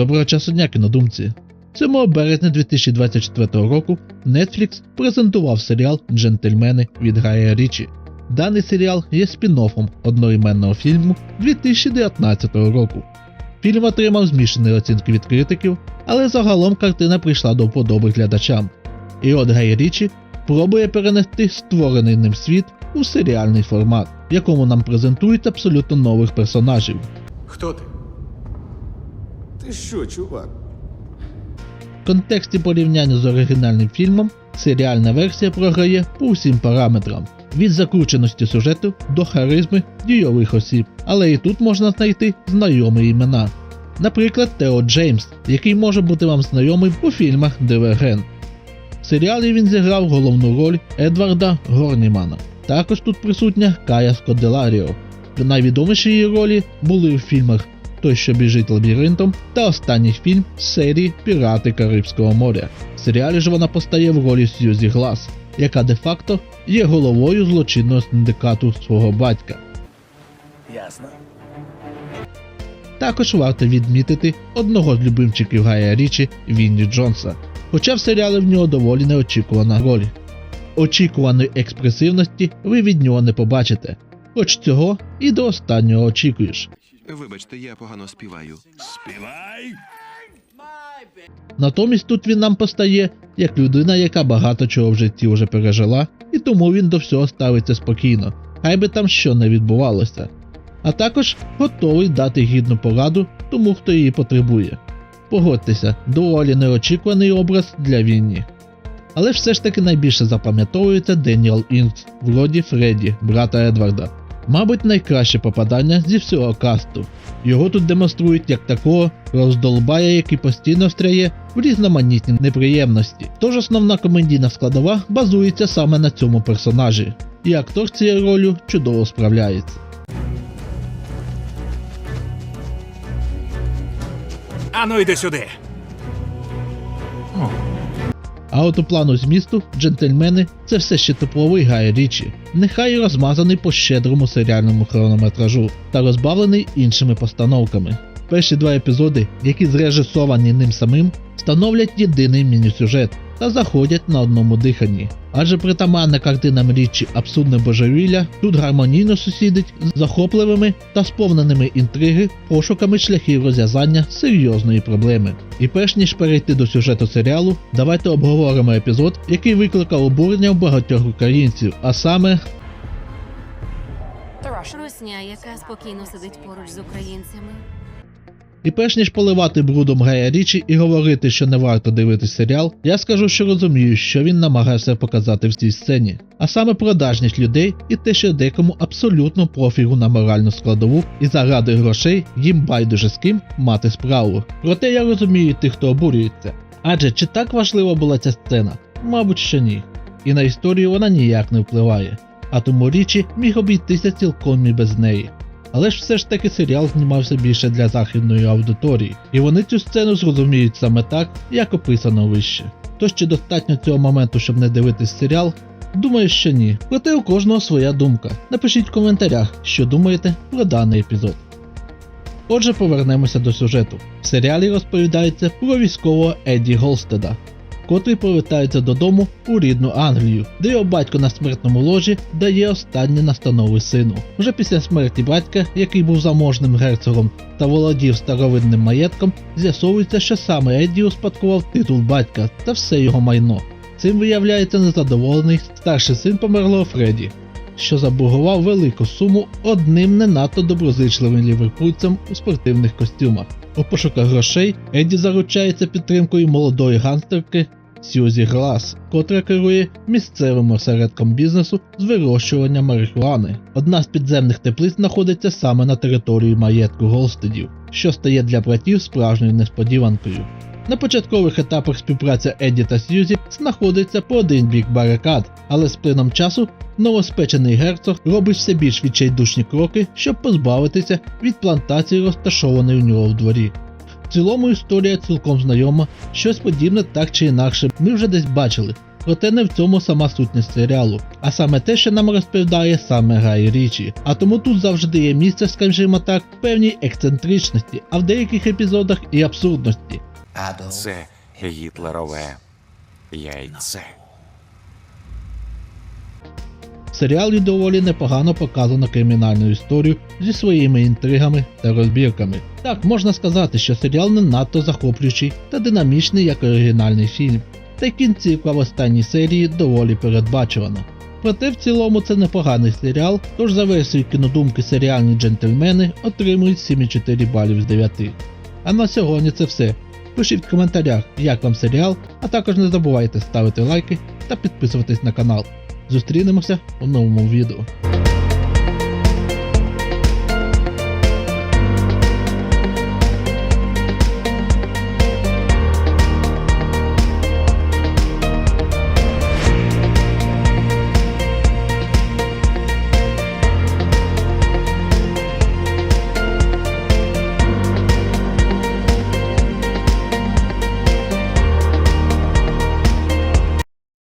Доброго часу дня, кінодумці! 7 березня 2024 року Netflix презентував серіал Джентльмени від Гая Річі. Даний серіал є спін-оффом одноіменного фільму 2019 року. Фільм отримав змішані оцінки від критиків, але загалом картина прийшла до вподоби глядачам. І от Гай Річі пробує перенести створений ним світ у серіальний формат, в якому нам презентують абсолютно нових персонажів. Хто ти? Ти що, чувак? В контексті порівняння з оригінальним фільмом серіальна версія програє по усім параметрам від закрученості сюжету до харизми дійових осіб, але і тут можна знайти знайомі імена. Наприклад, Тео Джеймс, який може бути вам знайомий у фільмах Дивергент. В серіалі він зіграв головну роль Едварда Горнімана. Також тут присутня Кая Скоделаріо. Найвідоміші її ролі були у фільмах той, що біжить лабіринтом, та останній фільм з серії Пірати Карибського моря. В серіалі ж вона постає в ролі Сьюзі Глас, яка де-факто є головою злочинного синдикату свого батька. Ясно. Також варто відмітити одного з любимчиків Гая Річі Вінні Джонса, хоча в серіалі в нього доволі неочікувана роль. Очікуваної експресивності ви від нього не побачите, хоч цього і до останнього очікуєш. Вибачте, я погано співаю. Співай! Натомість тут він нам постає як людина, яка багато чого в житті вже пережила, і тому він до всього ставиться спокійно, хай би там що не відбувалося. А також готовий дати гідну пораду тому, хто її потребує. Погодьтеся, доволі неочікуваний образ для війні. Але все ж таки найбільше запам'ятовується Деніел Інкс в роді Фредді, брата Едварда. Мабуть, найкраще попадання зі всього касту. Його тут демонструють як такого роздолбая, який постійно встряє в різноманітні неприємності. Тож основна комедійна складова базується саме на цьому персонажі, і актор цією ролью чудово справляється. Ану йди сюди. А от у плану змісту джентльмени це все ще топовий Гай Річі, нехай розмазаний по щедрому серіальному хронометражу та розбавлений іншими постановками. Перші два епізоди, які зрежисовані ним самим, становлять єдиний міні-сюжет та заходять на одному диханні. Адже притаманна картинам річі абсурдне божевілля тут гармонійно сусідить з захопливими та сповненими інтриги пошуками шляхів розв'язання серйозної проблеми. І перш ніж перейти до сюжету серіалу, давайте обговоримо епізод, який викликав обурення в багатьох українців, а саме Русня, яка спокійно сидить поруч з українцями. І перш ніж поливати брудом Гая Річі і говорити, що не варто дивитись серіал, я скажу, що розумію, що він намагався показати в цій сцені, а саме продажність людей і те, що декому абсолютно профігу на моральну складову, і заради грошей їм байдуже з ким мати справу. Проте я розумію тих, хто обурюється. Адже чи так важлива була ця сцена? Мабуть, що ні. І на історію вона ніяк не впливає. А тому річі міг обійтися цілком і без неї. Але ж все ж таки серіал знімався більше для західної аудиторії, і вони цю сцену зрозуміють саме так, як описано вище. Тож чи достатньо цього моменту, щоб не дивитись серіал? Думаю, що ні. Проте у кожного своя думка. Напишіть в коментарях, що думаєте про даний епізод. Отже, повернемося до сюжету. В серіалі розповідається про військового Едді Голстеда, котрий повертається додому у рідну Англію, де його батько на смертному ложі дає останні настанови сину. Вже після смерті батька, який був заможним герцогом та володів старовинним маєтком, з'ясовується, що саме Едді успадкував титул батька та все його майно. Цим виявляється незадоволений старший син померлого Фредді, що заборгував велику суму одним не надто доброзичливим ліверпульцем у спортивних костюмах. У пошуках грошей Едді заручається підтримкою молодої гангстерки Сьюзі Глас, котра керує місцевим осередком бізнесу з вирощування марихуани. Одна з підземних теплиць знаходиться саме на території маєтку Голстедів, що стає для братів справжньою несподіванкою. На початкових етапах співпраця Едді та Сьюзі знаходиться по один бік барикад, але з плином часу новоспечений герцог робить все більш відчайдушні кроки, щоб позбавитися від плантації, розташованої у нього в дворі. В цілому історія цілком знайома, щось подібне так чи інакше ми вже десь бачили, Проте не в цьому сама сутність серіалу, а саме те, що нам розповідає саме Гай Річі. А тому тут завжди є місце, скажімо так, певній ексцентричності, а в деяких епізодах і абсурдності. Це гітлерове яйце. В серіалі доволі непогано показано кримінальну історію зі своїми інтригами та розбірками. Так, можна сказати, що серіал не надто захоплюючий та динамічний як оригінальний фільм, та кінцівка в останній серії доволі передбачувана. Проте в цілому це непоганий серіал, тож за версією кінодумки серіальні джентльмени отримують 7,4 балів з 9. А на сьогодні це все. Пишіть в коментарях, як вам серіал, а також не забувайте ставити лайки та підписуватись на канал. Зустрінемося у новому відео.